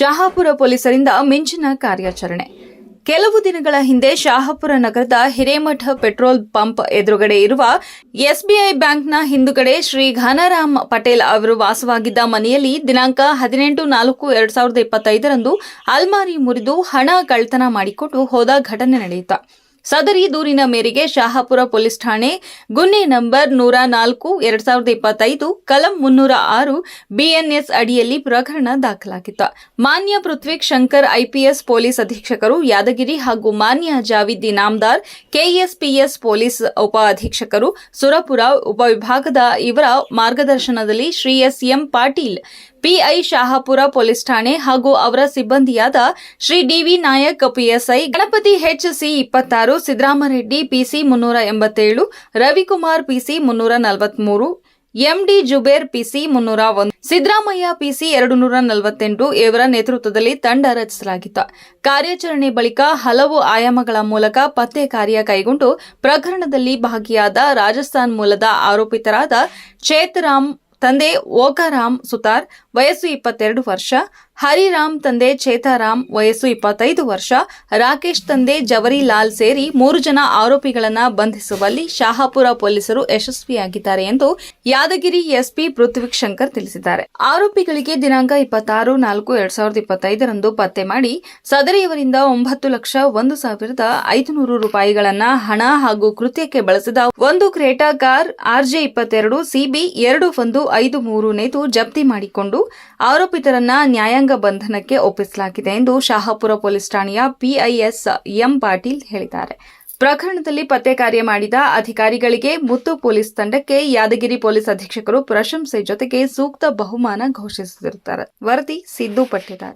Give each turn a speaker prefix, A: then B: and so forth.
A: ಶಹಾಪುರ ಪೊಲೀಸರಿಂದ ಮಿಂಚಿನ ಕಾರ್ಯಾಚರಣೆ. ಕೆಲವು ದಿನಗಳ ಹಿಂದೆ ಶಾಹಾಪುರ ನಗರದ ಹಿರೇಮಠ ಪೆಟ್ರೋಲ್ ಪಂಪ್ ಎದುರುಗಡೆ ಇರುವ ಎಸ್ಬಿಐ ಬ್ಯಾಂಕ್ನ ಹಿಂದುಗಡೆ ಶ್ರೀ ಘನರಾಮ್ ಪಟೇಲ್ ಅವರು ವಾಸವಾಗಿದ್ದ ಮನೆಯಲ್ಲಿ ದಿನಾಂಕ ಹದಿನೆಂಟು ನಾಲ್ಕು ಎರಡ್ ಸಾವಿರದ ಇಪ್ಪತ್ತೈದರಂದು ಅಲ್ಮಾರಿ ಮುರಿದು ಹಣ ಕಳ್ತನ ಮಾಡಿಕೊಟ್ಟು ಹೋದ ಘಟನೆ ನಡೆಯಿತು. ಸದರಿ ದೂರಿನ ಮೇರೆಗೆ ಶಹಾಪುರ ಪೊಲೀಸ್ ಠಾಣೆ, ಗುನ್ನೆ ನಂಬರ್ ನೂರ ನಾಲ್ಕು, ಎರಡ್ ಸಾವಿರದ ಇಪ್ಪತ್ತೈದು, ಕಲಂ ಮುನ್ನೂರ ಆರು, ಬಿಎನ್ಎಸ್ ಅಡಿಯಲ್ಲಿ ಪ್ರಕರಣ ದಾಖಲಾಗಿತ್ತು. ಮಾನ್ಯ ಪೃಥ್ವಿಕ್ ಶಂಕರ್ ಐಪಿಎಸ್ ಪೊಲೀಸ್ ಅಧೀಕ್ಷಕರು ಯಾದಗಿರಿ ಹಾಗೂ ಮಾನ್ಯ ಜಾವಿದ್ ಇನಾಮ್ದಾರ್ ಕೆಎಸ್ಪಿಎಸ್ ಪೊಲೀಸ್ ಉಪ ಅಧೀಕ್ಷಕರು ಸುರಪುರ ಉಪವಿಭಾಗದ ಇವರ ಮಾರ್ಗದರ್ಶನದಲ್ಲಿ Shri S M Patil, PI Shahapura police ಠಾಣೆ ಹಾಗೂ ಅವರ ಸಿಬ್ಬಂದಿಯಾದ Shri D V Nayak PSI Ganapati H C ಇಪ್ಪತ್ತಾರು ಸಿದ್ದರಾಮರೆಡ್ಡಿ, ಪಿಸಿ ಮುನ್ನೂರ ಎಂಬತ್ತೇಳು, ರವಿಕುಮಾರ್, ಪಿಸಿ ಮುನ್ನೂರ ನಲವತ್ಮೂರು, ಎಂಡಿ ಜುಬೇರ್, ಪಿಸಿ ಮುನ್ನೂರ ಒಂದು. ಸಿದ್ದರಾಮಯ್ಯ, ಪಿಸಿ ಎರಡು ನೂರ ನಲವತ್ತೆಂಟು ಇವರ ನೇತೃತ್ವದಲ್ಲಿ ತಂಡ ರಚಿಸಲಾಗಿತ್ತು. ಕಾರ್ಯಾಚರಣೆ ಬಳಿಕ ಹಲವು ಆಯಾಮಗಳ ಮೂಲಕ ಪತ್ತೆ ಕಾರ್ಯ ಕೈಗೊಂಡು ಪ್ರಕರಣದಲ್ಲಿ ಭಾಗಿಯಾದ ರಾಜಸ್ಥಾನ್ ಮೂಲದ ಆರೋಪಿತರಾದ ಚೇತರಾಮ್, ತಂದೆ ಓಕಾರಾಮ್ ಸುತಾರ್, ವಯಸ್ಸು ಇಪ್ಪತ್ತೆರಡು ವರ್ಷ ಹರಿರಾಮ್ ತಂದೆ ಚೇತಾರಾಮ್ ವಯಸ್ಸು ಇಪ್ಪತ್ತೈದು ವರ್ಷ, ರಾಕೇಶ್ ತಂದೆ ಜವರಿಲಾಲ್ ಸೇರಿ ಮೂರು ಜನ ಆರೋಪಿಗಳನ್ನು ಬಂಧಿಸುವಲ್ಲಿ ಶಹಾಪುರ ಪೊಲೀಸರು ಯಶಸ್ವಿಯಾಗಿದ್ದಾರೆ ಎಂದು ಯಾದಗಿರಿ ಎಸ್ಪಿ ಪೃಥ್ವಿಕ್ ಶಂಕರ್ ತಿಳಿಸಿದ್ದಾರೆ. ಆರೋಪಿಗಳಿಗೆ ದಿನಾಂಕ ಇಪ್ಪತ್ತಾರು, ನಾಲ್ಕು, ಎರಡ್ ಸಾವಿರದ ಇಪ್ಪತ್ತೈದರಂದು ಪತ್ತೆ ಮಾಡಿ ಸದರಿಯವರಿಂದ ಒಂಬತ್ತು ಲಕ್ಷ, ಒಂದು ಸಾವಿರದ ಐದುನೂರು ರೂಪಾಯಿಗಳನ್ನ ಹಣ ಹಾಗೂ ಕೃತ್ಯಕ್ಕೆ ಬಳಸಿದ ಒಂದು ಕ್ರೇಟಾ ಕಾರ್ ಆರ್ಜೆ ಇಪ್ಪತ್ತೆರಡು, ಸಿಬಿ ಎರಡು ಒಂದು ಐದು ಮೂರು ನೇತು ಜಪ್ತಿ ಮಾಡಿಕೊಂಡು ಆರೋಪಿತರನ್ನ ನ್ಯಾಯಾಂಗ ಬಂಧನಕ್ಕೆ ಒಪ್ಪಿಸಲಾಗಿದೆ ಎಂದು ಶಾಹಪುರ ಪೊಲೀಸ್ ಠಾಣೆಯ ಪಿಐಎಸ್ ಎಂ ಪಾಟೀಲ್ ಹೇಳಿದ್ದಾರೆ. ಪ್ರಕರಣದಲ್ಲಿ ಪತ್ತೆ ಕಾರ್ಯ ಮಾಡಿದ ಅಧಿಕಾರಿಗಳಿಗೆ ಮುತ್ತು ಪೊಲೀಸ್ ತಂಡಕ್ಕೆ ಯಾದಗಿರಿ ಪೊಲೀಸ್ ಅಧೀಕ್ಷಕರು ಪ್ರಶಂಸೆ ಜೊತೆಗೆ ಸೂಕ್ತ ಬಹುಮಾನ ಘೋಷಿಸಿರುತ್ತಾರೆ. ವರದಿ ಸಿದ್ದು ಪಟ್ಟಿದಾರ್.